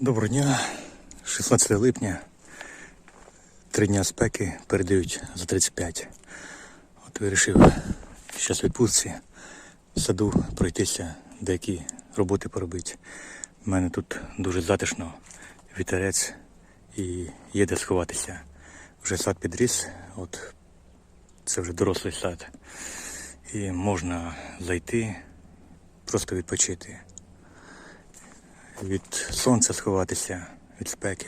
Доброго дня, 16 липня. Три дня спеки передають за 35. От вирішив зараз відпустці в саду пройтися, деякі роботи поробити. У мене тут дуже затишно, вітерець і є де сховатися. Вже сад підріс, от це вже дорослий сад. І можна зайти, просто відпочити від сонця сховатися, від спеки.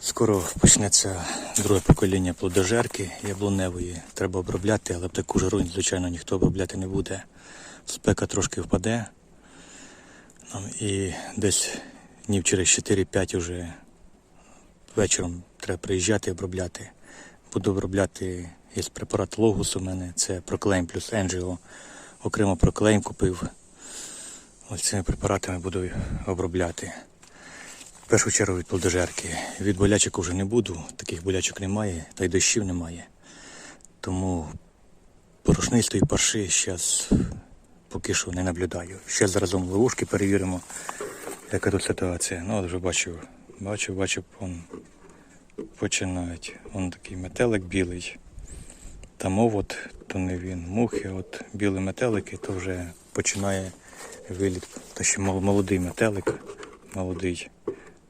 Скоро почнеться друге покоління плодожерки яблуневої. Треба обробляти, але таку жару, звичайно, ніхто обробляти не буде. Спека трошки впаде. І десь днів через 4-5 вже вечором треба приїжджати і обробляти. Буду обробляти є препарат Логус у мене, це Проклейм плюс Енджіо. Окремо Проклейм купив. Ось цими препаратами буду обробляти. В першу чергу від плодожерки. Від болячок вже не буду, таких болячок немає, та й дощів немає. Тому порошнистої парши зараз поки що не наблюдаю. Ще заразом ловушки перевіримо, яка тут ситуація. Ну, от вже бачу, бачу, бачу, вон починають. Вон такий метелик білий. Там овод, то не він. Мухи, от білі метелики, то вже починає виліт. Та ще молодий метелик, молодий.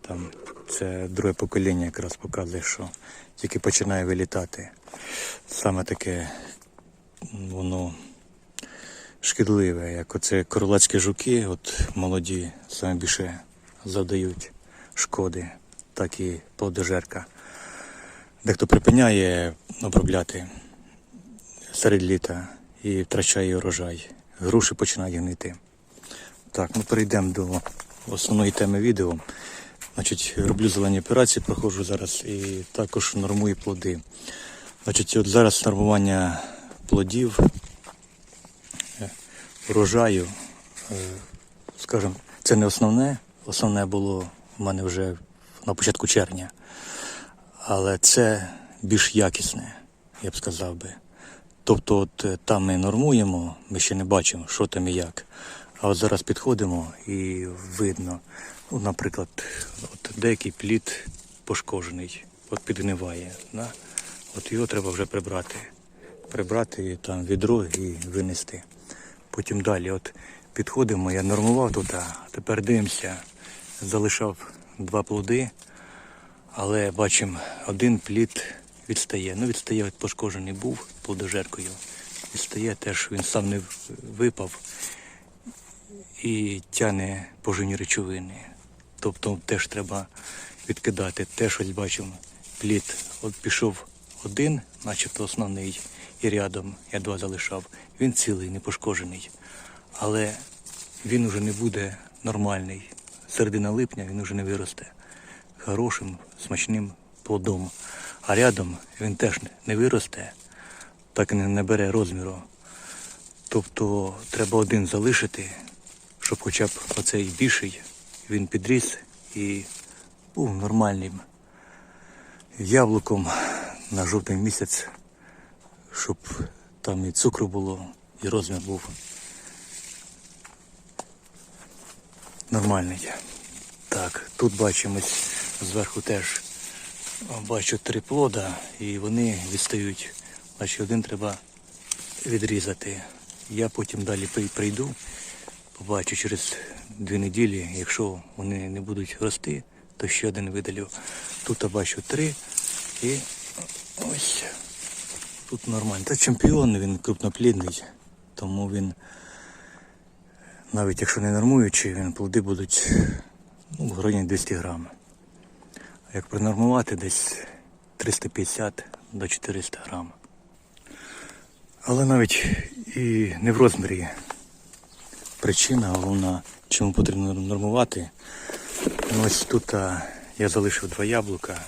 Там це друге покоління якраз показує, що тільки починає вилітати. Саме таке воно шкідливе, як оце королацькі жуки, от молоді, саме більше завдають шкоди, так і плодожерка. Дехто припиняє обробляти серед літа і втрачає урожай. Груші починають гнити. Так, ну перейдемо до основної теми відео. Значить, роблю зелені операції, проходжу зараз і також нормую плоди. Значить, от зараз нормування плодів, е, урожаю, е, скажімо, це не основне. Основне було в мене вже на початку червня. Але це більш якісне, я б сказав би. Тобто, от е, там ми нормуємо, ми ще не бачимо, що там і як. А от зараз підходимо і видно, ну, наприклад, от деякий плід пошкоджений, от підгниває. Да? От його треба вже прибрати. Прибрати там відро і винести. Потім далі от підходимо, я нормував тут, тепер дивимося, залишав два плоди, але бачимо, один плід відстає. Ну, відстає, от пошкоджений був плодожеркою. Відстає теж, він сам не випав і тяне поживні речовини. Тобто теж треба відкидати. Теж ось бачимо, плід от пішов один, начебто основний, і рядом я два залишав. Він цілий, не пошкоджений. Але він уже не буде нормальний. Середина липня він уже не виросте хорошим, смачним плодом. А рядом він теж не виросте, так і не набере розміру. Тобто треба один залишити, щоб хоча б оцей більший він підріс і був нормальним яблуком на жовтий місяць, щоб там і цукру було, і розмір був нормальний. Так, тут бачимо зверху теж бачу три плода і вони відстають. Значить, один треба відрізати. Я потім далі прийду, побачу через дві неділі, якщо вони не будуть рости, то ще один видалю. Тут я бачу три і ось тут нормально. Це чемпіон, він крупноплідний, тому він навіть якщо не нормуючий, він плоди будуть ну, в районі 200 грам. А як принормувати десь 350 до 400 грам. Але навіть і не в розмірі причина головна, чому потрібно нормувати. Ну, ось тут я залишив два яблука.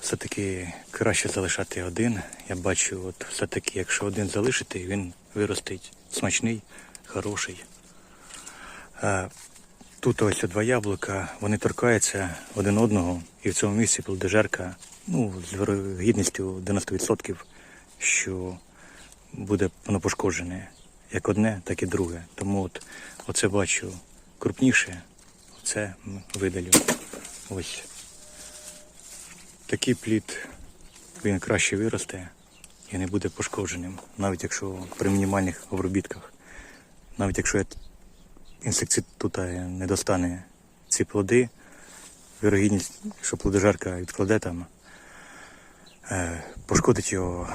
Все-таки краще залишати один. Я бачу, от все-таки, якщо один залишити, він виростить смачний, хороший. Тут ось два яблука, вони торкаються один одного, і в цьому місці плодожерка, ну, з вірогідністю 90%, що буде воно пошкоджене. Як одне, так і друге. Тому от оце бачу крупніше, це видалю. Ось. Такий плід він краще виросте і не буде пошкодженим, навіть якщо при мінімальних обробітках. Навіть якщо інсекцид тут е, не достане ці плоди, вірогідність, що плодожерка відкладе там, е, пошкодить його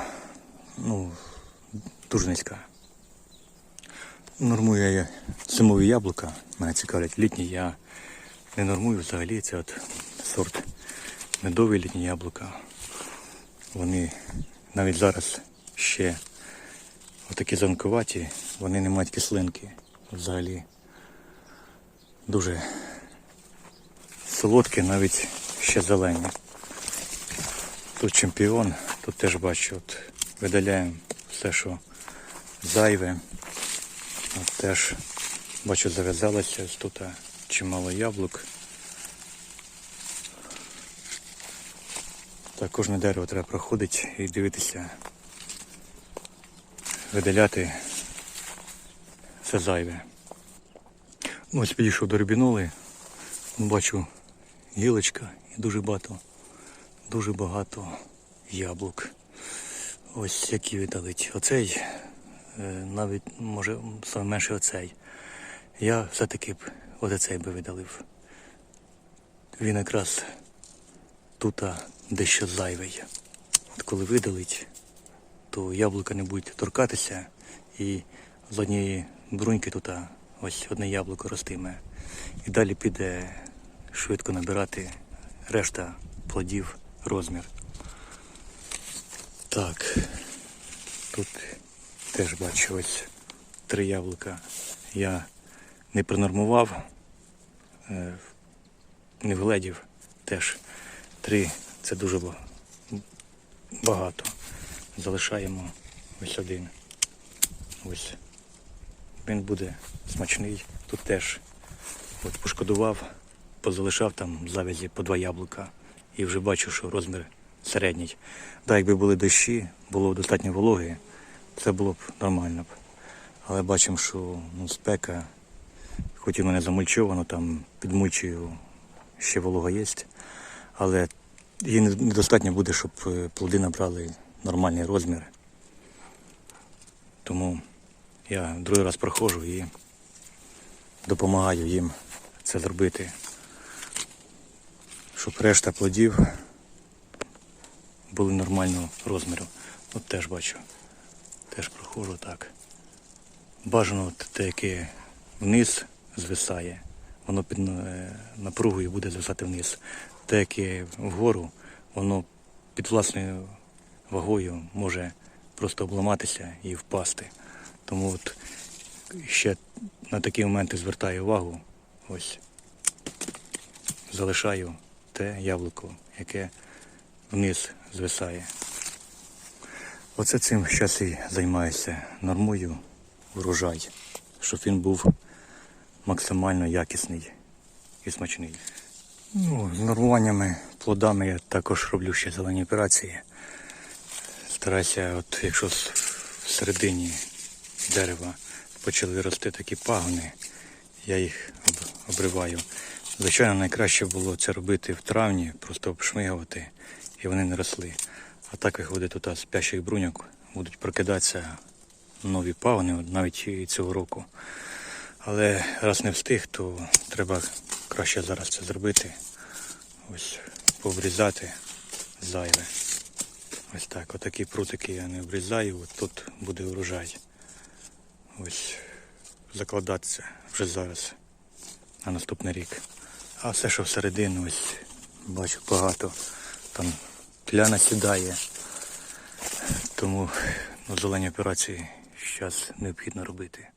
ну, дуже низька. Нормую я зимові яблука, мене цікавлять літні, я не нормую взагалі. Це от сорт медові літні яблука. Вони навіть зараз ще отакі занкуваті, вони не мають кислинки взагалі. Дуже солодкі, навіть ще зелені. Тут чемпіон, тут теж бачу, от видаляємо все, що зайве. От теж бачу зав'язалося тут чимало яблук. Так, кожне дерево треба проходити і дивитися, видаляти все зайве. Ну, Ось підійшов до рибіноли, бачу гілочка і дуже багато, дуже багато яблук. Ось які видалить. Оцей, навіть може саме менше оцей. Я все-таки б оцей би видалив. Він якраз тут дещо зайвий. От коли видалить, то яблука не будуть торкатися і з однієї бруньки тут ось одне яблуко ростиме. І далі піде швидко набирати решта плодів розмір. Так, тут теж бачу ось три яблука. Я не пронормував, е, не вгледів теж три це дуже багато. Залишаємо ось один. Ось. Він буде смачний. Тут теж от пошкодував, позалишав там в завязі по два яблука і вже бачу, що розмір середній. Так, якби були дощі, було достатньо вологи, це було б нормально б. Але бачимо, що ну, спека, хоч і мене замульчовано, там під мульчею ще волога є, але її недостатньо буде, щоб е, плоди набрали нормальний розмір. Тому я другий раз проходжу і допомагаю їм це зробити, щоб решта плодів були нормального розміру. От теж бачу. Проходжу так. Бажано те, яке вниз звисає, воно під е, напругою буде звисати вниз. Те, яке вгору, воно під власною вагою може просто обламатися і впасти. Тому от ще на такі моменти звертаю увагу. Ось залишаю те яблуко, яке вниз звисає. Оце цим зараз і займаюся. Нормую урожай, щоб він був максимально якісний і смачний. Ну, з нормуваннями, плодами я також роблю ще зелені операції. Стараюся, от якщо всередині дерева почали рости такі пагони, я їх обриваю. Звичайно, найкраще було це робити в травні, просто обшмигувати, і вони не росли. А так виходить, тут з спящих бруньок будуть прокидатися нові пагони, навіть і цього року. Але раз не встиг, то треба краще зараз це зробити. Ось пообрізати зайве. Ось так. Отакі прутики я не обрізаю, от тут буде урожай. Ось закладатися вже зараз на наступний рік. А все, що всередину, ось бачу багато. Там тля сідає. Тому ну, зелені операції зараз необхідно робити.